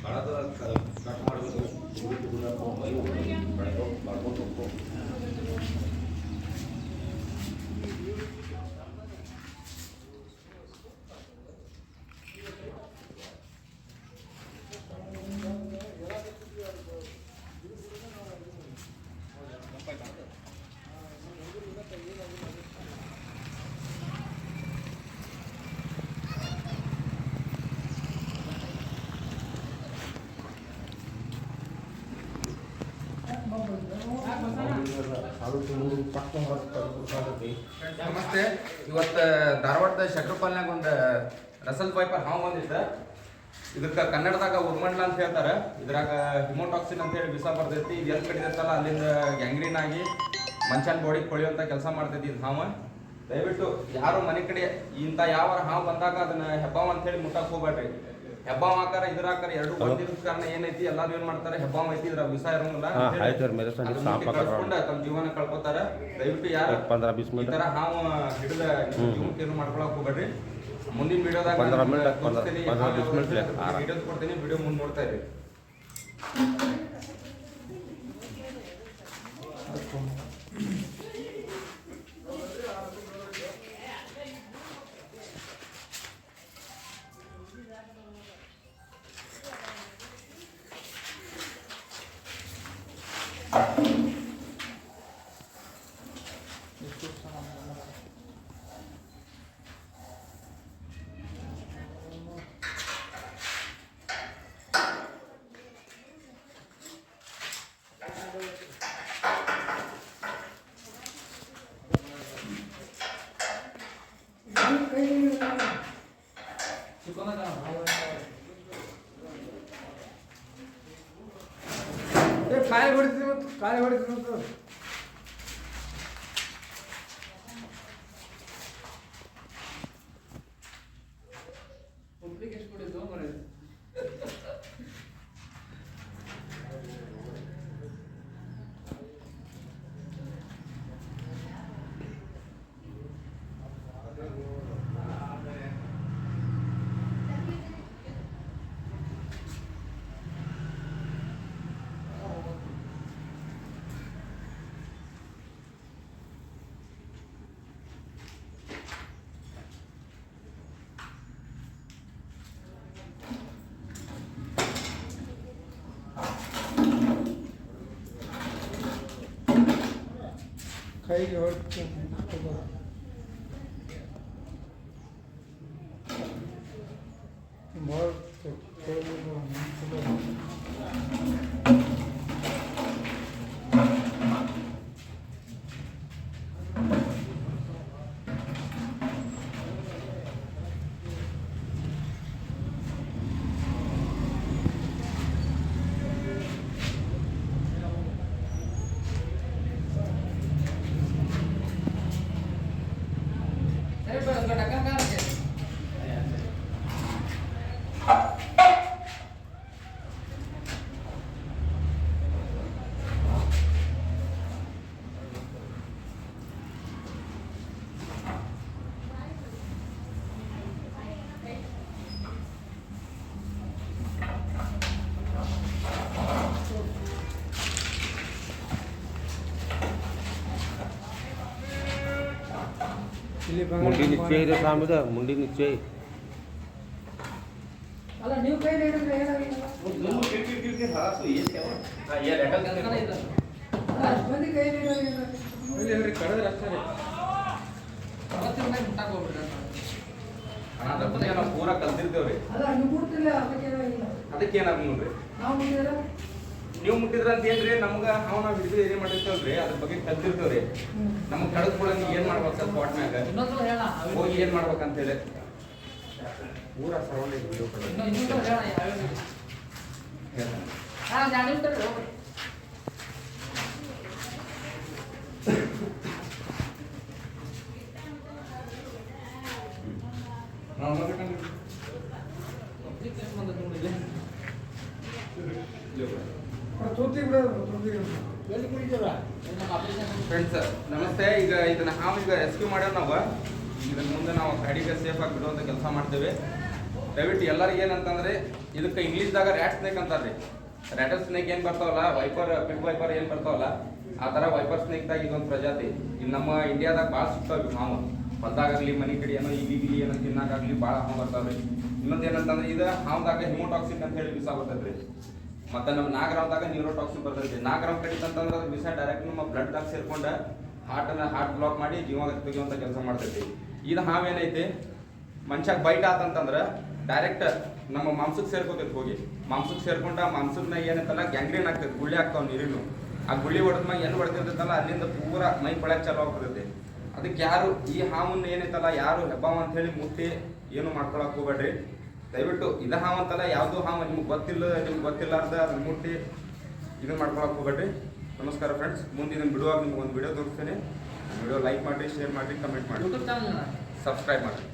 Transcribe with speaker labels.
Speaker 1: ಕಳೆದ ಕಟ್ ಮಾಡಬೇಕು
Speaker 2: ನಮಸ್ತೆ. ಇವತ್ತು ಧಾರವಾಡದ ಶಟ್ರಪಾಲ್ನಾಗ ಒಂದು ರಸಲ್ ಪೈಪರ್ ಹಾವು ಬಂದಿತ್ತು ಇದಕ್ಕೆ ಕನ್ನಡದಾಗ ಉರ್ಮಂಡ್ಲ ಅಂತ ಹೇಳ್ತಾರೆ. ಇದ್ರಾಗ ಹಿಮೋಟಾಕ್ಸಿನ್ ಅಂತ ಹೇಳಿ ವಿಷ ಬರ್ತೈತಿ. ಇದು ಎಲ್ಲಿ ಕಡಿದತ್ತಲ್ಲ ಅಲ್ಲಿಂದ ಗ್ಯಾಂಗ್ರೀನ್ ಆಗಿ ಮನುಷ್ಯನ ಬಾಡಿ ಕೊಳಿಯುವಂಥ ಕೆಲಸ ಮಾಡ್ತೈತಿ ಇದು ಹಾವು. ದಯವಿಟ್ಟು ಯಾರು ಮನೆ ಕಡೆ ಇಂಥ ಯಾವ ಹಾವು ಬಂದಾಗ ಅದನ್ನ ಹೆಬ್ಬಾವ್ ಅಂತ ಹೇಳಿ ಮುಟ್ಟಕ್ಕೆ ಹೋಗ್ಬೇಡ್ರಿ. ಹೆಬ್ಬಾಮ್ ಹಾಕಾರ ಇದ್ರ ಹಾಕಾರ ಎರಡು ಬಂದಿರೋದ್ ಕಾರಣ ಏನೈತಿ? ಎಲ್ಲಾರು ಏನ್ ಮಾಡ್ತಾರೆ? ಹೆಬ್ಬಾಮ್ ಐತಿ ಇದ್ರ ವಿಷ ಇರಂಗಿಲ್ಲ. ಕಳ್ಸ್ಕೊಂಡ ತಮ್ಮ ಜೀವನ ಕಳ್ಕೊತಾರ. ದಯವಿಟ್ಟು ಯಾರು ಈ ತರ ಹಾವು ಹಿಡಿದ ಜೀವನಕ್ಕೆ ಮಾಡ್ಕೊಳಕ್ ಹೋಗ್ಬೇಡ್ರಿ. ಮುಂದಿನ ವಿಡಿಯೋದಾಗ ವಿಡಿಯೋ ಕೊಡ್ತೀನಿ ವಿಡಿಯೋ ಮುಂದೆ ನೋಡ್ತಾ ಇರಿ.
Speaker 3: ಕಾಯಿ ಹೊಡಿತೀವಿ ಮತ್ತು ಕಾಯಿ ಹೊಡಿತೀವಿ 还有一条健，这个。ಹೇಳ್ರಿ ಕಳೆದ್ರೆ ಅಷ್ಟೇ. ಸ್ವಾಮಿದ
Speaker 2: ಅದಕ್ಕೆ ನಾವು ಪೂರ ಕಲ್ತಿರ್ತೇವ್ರಿ.
Speaker 3: ಅಲ್ಲ ನೀವು ನಾವು
Speaker 2: ನೀವು ಮುಟ್ಟಿದ್ರ ಅಂತ ಏನ್ರಿ ನಮ್ಗ ಅವ್ ನಾವು ಹಿಡಿದು ಏನೇ ಮಾಡಿರ್ತೇವಲ್ರಿ ಅದ್ರ ಬಗ್ಗೆ ಕಲ್ತಿರ್ತೇವ್ರಿ. ನಮಗ್ ಕಡದ್ಕೊಳಂಗ ಏನ್ ಮಾಡ್ಬೇಕು ಸರ್ ಸ್ಪಾಟ್ನಾಗ
Speaker 4: ಇನ್ನೊಂದು ಹೇಳ
Speaker 2: ಹೋಗಿ ಏನ್ ಮಾಡ್ಬೇಕಂತ ಹೇಳಿ. ಊರ ಸರೌಂಡಿಂಗ್ ವಿಡಿಯೋ
Speaker 4: ಇನ್ನೊಂದು
Speaker 2: ಫ್ರೆಂಡ್ಸ್ ನಮಸ್ತೆ. ಈಗ ಇದನ್ನ ಹಾವು ಈಗ ರೆಸ್ಕ್ಯೂ ಮಾಡ್ಯಾವ ನಾವು. ಇದ್ರ ಮುಂದೆ ನಾವು ಗಾಡಿಗೆ ಸೇಫ್ ಆಗಿ ಬಿಡುವಂತ ಕೆಲಸ ಮಾಡ್ತೇವೆ. ದಯವಿಟ್ಟು ಎಲ್ಲರಿಗೆ ಏನಂತಂದ್ರೆ ಇದಕ್ಕೆ ಇಂಗ್ಲೀಷ್ದಾಗ ರ್ಯಾಟ್ ಸ್ನೇಕ್ ಅಂತಾರೆ ರ್ಯಾಟಲ್ ಸ್ನೇಕ್ ಏನು ಬರ್ತಾವಲ್ಲ? ವೈಪರ್ ಪಿಕ್ ವೈಪರ್ ಏನು ಬರ್ತಾವಲ್ಲ? ಆ ಥರ ವೈಪರ್ ಸ್ನೇಕ್ದಾಗ ಇದೊಂದು ಪ್ರಜಾತಿ. ಇದು ನಮ್ಮ ಇಂಡಿಯಾದಾಗ ಭಾಳ ಸಿಗ್ತಾವೆ ಹಾವು ಹೊಲ್ದಾಗಲಿ ಮನೆ ಕಡೆ ಏನೋ ಇಲಿ ಏನೋ ತಿನ್ನಕ್ಕಾಗಲಿ ಭಾಳ ಹಾವು ಬರ್ತಾವ್ರಿ. ಇನ್ನೊಂದು ಏನಂತಂದ್ರೆ ಇದು ಹಾವ್ದಾಗ ಹಿಮೋಟಾಕ್ಸಿಕ್ ಅಂತ ಹೇಳಿ ವಿಷ ಬರ್ತೈತ್ರಿ ಮತ್ತೆ ನಮ್ಮ ನಾಗರಾವ್ದಾಗ ನ್ಯೂರೋಟಾಕ್ಸಿನ್ ಬರ್ತೈತಿ. ನಾಗರಾವ್ ಕಡಿತಂತಂದ್ರೆ ಅದು ವಿಷ ಡೈರೆಕ್ಟ್ ನಮ್ಮ ಬ್ಲಡ್ದಾಗ ಸೇರ್ಕೊಂಡು ಹಾರ್ಟನ್ನ ಹಾರ್ಟ್ ಬ್ಲಾಕ್ ಮಾಡಿ ಜೀವ ತೆಗೆಯುವಂಥ ಕೆಲಸ ಮಾಡ್ತೈತಿ. ಇದು ಹಾವೇನೈತಿ ಮನುಷ್ಯಾಗ ಬೈಟ್ ಆತಂತಂದ್ರೆ ಡೈರೆಕ್ಟ್ ನಮ್ಮ ಮಾಂಸಕ್ಕೆ ಸೇರ್ಕೋತೈತಿ ಹೋಗಿ. ಮಾಂಸಕ್ಕೆ ಸೇರ್ಕೊಂಡ ಮಾಂಸದ ಮ್ಯಾಗ ಏನೈತಲ್ಲ? ಗ್ಯಾಂಗ್ರೀನ್ ಆಗ್ತೈತಿ, ಗುಳ್ಳಿ ಆಗ್ತಾವ ನೀರಿನು ಆ ಗುಳ್ಳಿ ಹೊಡೆದ್ಮಾಗ ಏನು ಹೊಡೆದಿರ್ತೈತಲ್ಲ ಅಲ್ಲಿಂದ ಪೂರ ಮೈ ಪಳೆ ಚಾಲು ಆಗ್ತೈತಿ ಅದಕ್ಕೆ ಯಾರು ಈ ಹಾವನ್ನ ಏನೈತಲ್ಲ? ಯಾರು ಹೆಬ್ಬಾವ ಅಂತ ಹೇಳಿ ಮುಟ್ಟಿ ಏನು ಮಾಡ್ಕೊಳಕ್ ಹೋಗ್ಬೇಡ್ರಿ. ದಯವಿಟ್ಟು ಇದು ಹಾವು ಅಂತಲ್ಲ ಯಾವುದು ಹಾವು ನಿಮ್ಗೆ ಗೊತ್ತಿಲ್ಲ ನಿಮ್ಗೆ ಗೊತ್ತಿಲ್ಲಾರ್ದ ಅದನ್ನ ಮುಟ್ಟಿ ಇದನ್ನ ಮಾಡ್ಕೊಳಕ್ಕೆ ಹೋಗ್ಬೇಡ್ರಿ. ನಮಸ್ಕಾರ ಫ್ರೆಂಡ್ಸ್ ಮುಂದಿನ ಬಿಡುವಾಗ ನಿಮ್ಗೆ ಒಂದು ವಿಡಿಯೋ ತೋರಿಸ್ತೇನೆ. ವಿಡಿಯೋ ಲೈಕ್ ಮಾಡಿ ಶೇರ್ ಮಾಡಿ ಕಮೆಂಟ್ ಮಾಡಿ ಸಬ್ಸ್ಕ್ರೈಬ್ ಮಾಡಿ